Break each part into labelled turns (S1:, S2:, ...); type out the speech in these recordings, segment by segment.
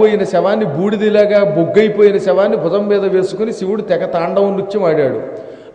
S1: పోయిన శవాన్ని బూడిదిలాగా బొగ్గైపోయిన శవాన్ని భుజం మీద వేసుకుని శివుడు తెగ తాండవం నృత్యం ఆడాడు.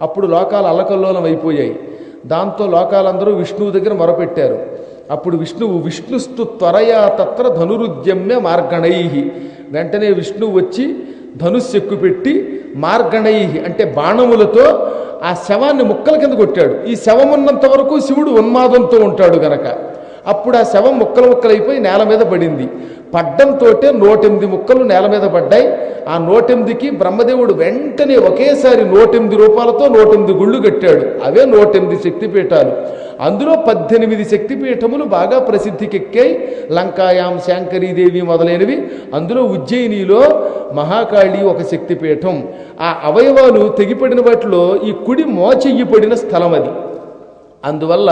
S1: అప్పుడు లోకాలు అల్లకల్లోలం అయిపోయాయి. దాంతో లోకాలందరూ విష్ణువు దగ్గర మొరపెట్టారు. అప్పుడు విష్ణువు విష్ణుస్తు త్వరయా తత్ర ధనురుద్యమ్య మార్గణై. వెంటనే విష్ణువు వచ్చి ధనుస్సెక్కు ఎక్కుపెట్టి మార్గణై అంటే బాణములతో ఆ శవాన్ని ముక్కల కింద కొట్టాడు. ఈ శవం ఉన్నంత వరకు శివుడు ఉన్మాదంతో ఉంటాడు గనక. అప్పుడు ఆ శవం ముక్కలు ముక్కలైపోయి నేల మీద పడింది. పడ్డంతో నూటెనిమిది ముక్కలు నేల మీద పడ్డాయి. ఆ నూటెనిమిదికి బ్రహ్మదేవుడు వెంటనే ఒకేసారి నూటెనిమిది రూపాలతో నూటెనిమిది గుళ్ళు కట్టాడు. అవే నూటెనిమిది శక్తిపీఠాలు. అందులో పద్దెనిమిది శక్తిపీఠములు బాగా ప్రసిద్ధికెక్కాయి. లంకాయాం శాంకరీదేవి మొదలైనవి. అందులో ఉజ్జయినిలో మహాకాళి ఒక శక్తిపీఠం. ఆ అవయవాలు తెగిపడిన వాటిలో ఈ కుడి మోచెయ్యిపడిన స్థలం అది. అందువల్ల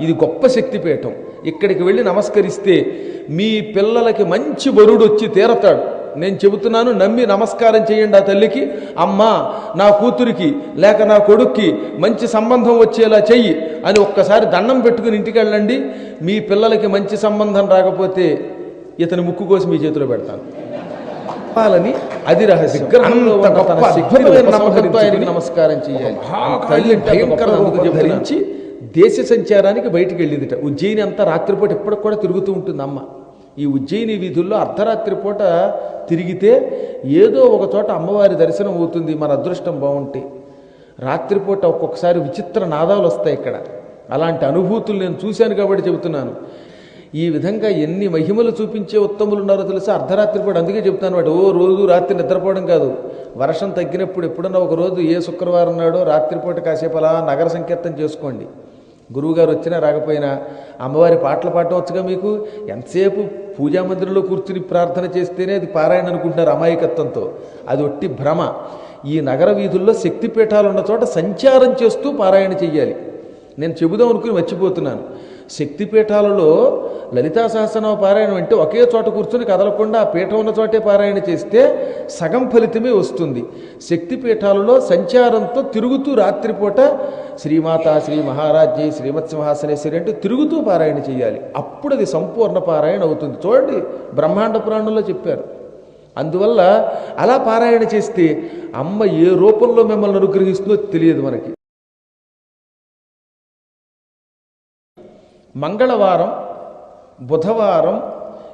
S1: ఇది గొప్ప శక్తిపీఠం. ఇక్కడికి వెళ్ళి నమస్కరిస్తే మీ పిల్లలకి మంచి వరుడు వచ్చి తీరతాడు. నేను చెబుతున్నాను నమ్మి నమస్కారం చేయండి ఆ తల్లికి. అమ్మా నా కూతురికి లేక నా కొడుక్కి మంచి సంబంధం వచ్చేలా చెయ్యి అని ఒక్కసారి దండం పెట్టుకుని ఇంటికి వెళ్ళండి. మీ పిల్లలకి మంచి సంబంధం రాకపోతే ఇతని ముక్కు కోసి మీ చేతిలో పెడతాను. చెప్పాలని అది రహస్యం. నమస్కారం చేయాలి. తల్లి ధరించి దేశ సంచారానికి బయటికి వెళ్ళిందిట. ఉజ్జయిని అంతా రాత్రిపూట ఇప్పటికి కూడా తిరుగుతూ ఉంటుంది అమ్మ. ఈ ఉజ్జయిని వీధుల్లో అర్ధరాత్రి పూట తిరిగితే ఏదో ఒక చోట అమ్మవారి దర్శనం అవుతుంది మన అదృష్టం బాగుంటే. రాత్రిపూట ఒక్కొక్కసారి విచిత్ర నాదాలు వస్తాయి ఇక్కడ. అలాంటి అనుభూతులు నేను చూశాను కాబట్టి చెబుతున్నాను. ఈ విధంగా ఎన్ని మహిమలు చూపించే ఉత్తములు ఉన్నారో తెలుసా? అర్ధరాత్రి పూట అందుకే చెప్తాను వాడు ఓ రోజు రాత్రి నిద్రపోవడం కాదు. వర్షం తగ్గినప్పుడు ఎప్పుడన్నా ఒక రోజు ఏ శుక్రవారం నాడో రాత్రిపూట కాసేపు అలా నగర సంకీర్తన చేసుకోండి. గురువుగారు వచ్చినా రాకపోయినా అమ్మవారి పాటలు పాడవచ్చుగా మీకు? ఎంతసేపు పూజా మందిరంలో కూర్చుని ప్రార్థన చేస్తేనే అది పారాయణ అనుకుంటున్నారు అమాయకత్వంతో. అది ఒట్టి భ్రమ. ఈ నగర వీధుల్లో శక్తిపీఠాలు ఉన్న చోట సంచారం చేస్తూ పారాయణ చెయ్యాలి. నేను చెబుదాం అనుకుని మర్చిపోతున్నాను. శక్తిపీఠాలలో లలితా సహస్రనామ పారాయణం అంటే ఒకే చోట కూర్చొని కదలకుండా ఆ పీఠం ఉన్న చోటే పారాయణ చేస్తే సగం ఫలితమే వస్తుంది. శక్తిపీఠాలలో సంచారంతో తిరుగుతూ రాత్రిపూట శ్రీమాత శ్రీ మహారాజ్య శ్రీమత్ అంటే అంటూ తిరుగుతూ పారాయణ చేయాలి. అప్పుడు అది సంపూర్ణ పారాయణ అవుతుంది. చూడండి బ్రహ్మాండ పురాణంలో చెప్పారు. అందువల్ల అలా పారాయణ చేస్తే అమ్మ ఏ రూపంలో మిమ్మల్ని అనుగ్రహిస్తుందో తెలియదు మనకి. మంగళవారం బుధవారం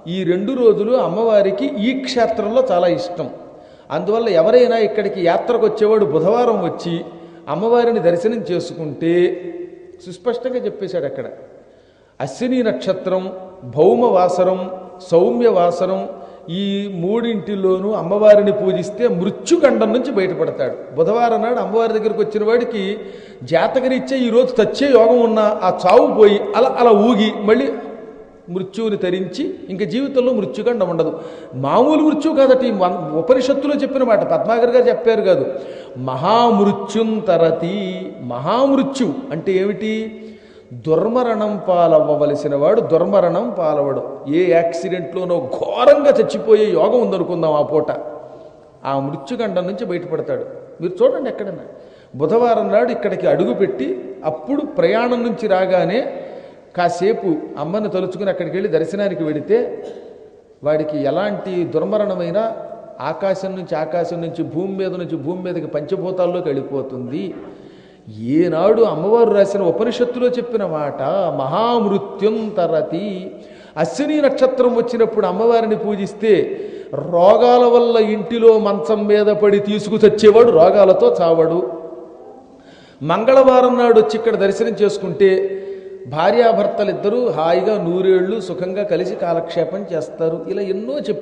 S1: ఈ రెండు రోజులు అమ్మవారికి ఈ క్షేత్రంలో చాలా ఇష్టం. అందువల్ల ఎవరైనా ఇక్కడికి యాత్రకు వచ్చేవాడు బుధవారం వచ్చి అమ్మవారిని దర్శనం చేసుకుంటే సుస్పష్టంగా చెప్పేశాడు అక్కడ. అశ్విని నక్షత్రం భౌమవాసరం సౌమ్యవాసరం ఈ మూడింటిలోనూ అమ్మవారిని పూజిస్తే మృత్యుగండం నుంచి బయటపడతాడు. బుధవారం నాడు అమ్మవారి దగ్గరికి వచ్చిన వాడికి జాతకరీత్యా ఈరోజు తచ్చే యోగం ఉన్న ఆ చావు పోయి అలా అలా ఊగి మళ్ళీ మృత్యువుని తరించి ఇంక జీవితంలో మృత్యుగండం ఉండదు. మామూలు మృత్యు కాదట ఈ ఉపనిషత్తులో చెప్పిన మాట పద్మాగర్ గారు చెప్పారు కాదు. మహామృత్యుం తరతి మహామృత్యు అంటే ఏమిటి? దుర్మరణం పాలవ్వవలసిన వాడు దుర్మరణం పాలవడు. ఏ యాక్సిడెంట్లోనో ఘోరంగా చచ్చిపోయే యోగం ఉందనుకుందాం ఆ పూట. ఆ మృత్యుగండం నుంచి బయటపడతాడు. మీరు చూడండి ఎక్కడన్నా. బుధవారం నాడు ఇక్కడికి అడుగుపెట్టి అప్పుడు ప్రయాణం నుంచి రాగానే కాసేపు అమ్మని తలుచుకుని అక్కడికి వెళ్ళి దర్శనానికి వెడితే వాడికి ఎలాంటి దుర్మరణమైన ఆకాశం నుంచి ఆకాశం నుంచి భూమి మీద నుంచి భూమి మీదకి పంచభూతాల్లోకి వెళ్ళిపోతుంది. ఏనాడు అమ్మవారు రాసిన ఉపనిషత్తులో చెప్పిన మాట మహామృత్యుం తరతి. అశ్విని నక్షత్రం వచ్చినప్పుడు అమ్మవారిని పూజిస్తే రోగాల వల్ల ఇంటిలో మంచం మీద పడి తీసుకు చచ్చేవాడు రోగాలతో చావడు. మంగళవారం నాడు వచ్చి ఇక్కడ దర్శనం చేసుకుంటే భార్యాభర్తలిద్దరూ హాయిగా నూరేళ్ళు సుఖంగా కలిసి కాలక్షేపం చేస్తారు. ఇలా ఎన్నో చెప్పారు.